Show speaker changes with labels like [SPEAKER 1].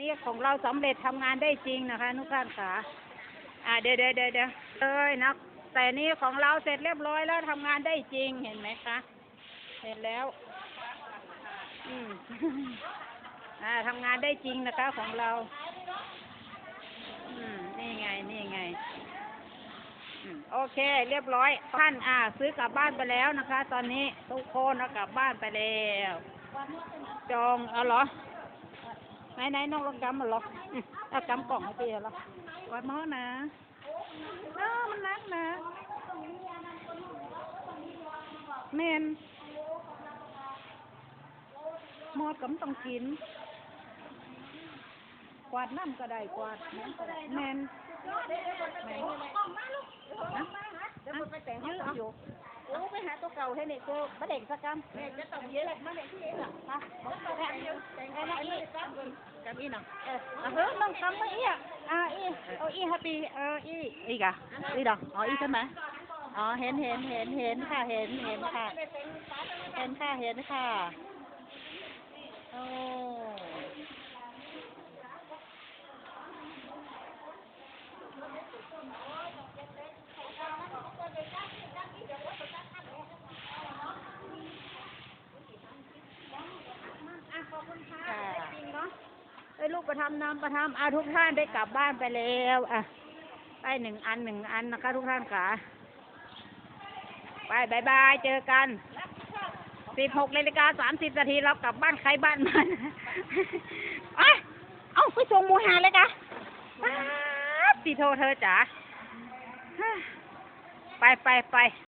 [SPEAKER 1] นี้ของเราสำเร็จทำงานได้จริงนะคะทุกท่านค่ะอ่าเดี๋ยวเดี๋ยวเดี๋ยวเดี๋ยวเลยนะแต่นี่ของเราเสร็จเรียบร้อยแล้วทำงานได้จริงเห็นไหมคะเห็นแล้ว อืมอ่าทำงานได้จริงนะคะของเรา อืมนี่ไง นี่ไงโอเค เรียบร้อยท่านอ่า ซื้อกลับบ้านไปแล้วนะคะ ตอนนี้ทุกคนกลับบ้านไปแล้ว จองเอาเหรอ ไหนไหนน้องลองกำมันหรออืมเอากำกล่องให้พี่เหรอไว้หม้อนะเออมันนักนะแมนหม้อกำต้องกิน กวาดน้ำก็ได้กวาดน้ำก็ได้แมนแมน เดี๋ยวไปแต่งยืดอยู่โอ้ไปหาตัวเก่าให้เนี่ยคือมาเด็กสักกำเนี่ยจะต้องเยอะเลยมาเด็กที่เองอะมาแต่งยืดแต่งไอ้นั่นอีกำอีน่ะเออเฮ้ยน้องกำมาอีอะอ่าอีเอาอีฮัปปี้เอออีอีกอะอีดอกอ๋ออีใช่ไหมอ๋อเห็นเห็นเห็นเห็นค่ะเห็นเห็นค่ะเห็นค่ะเห็นค่ะโอ้ค่ะจริงเนาะ ไอ้ลูกประทำน้ำประทำอาทุกท่านได้กลับบ้านไปแล้วอะได้หนึ่งอันหนึ่งอันนะคะ ทุกท่านค่ะไปบายบายเจอกันสิบหกนาฬิกาสามสิบนาทีเรากลับบ้านใครบ้านมันเอ้ยเอาไปส่งมูหาเลยกะป๊าบปีโทเธอจ๋าไปไปไป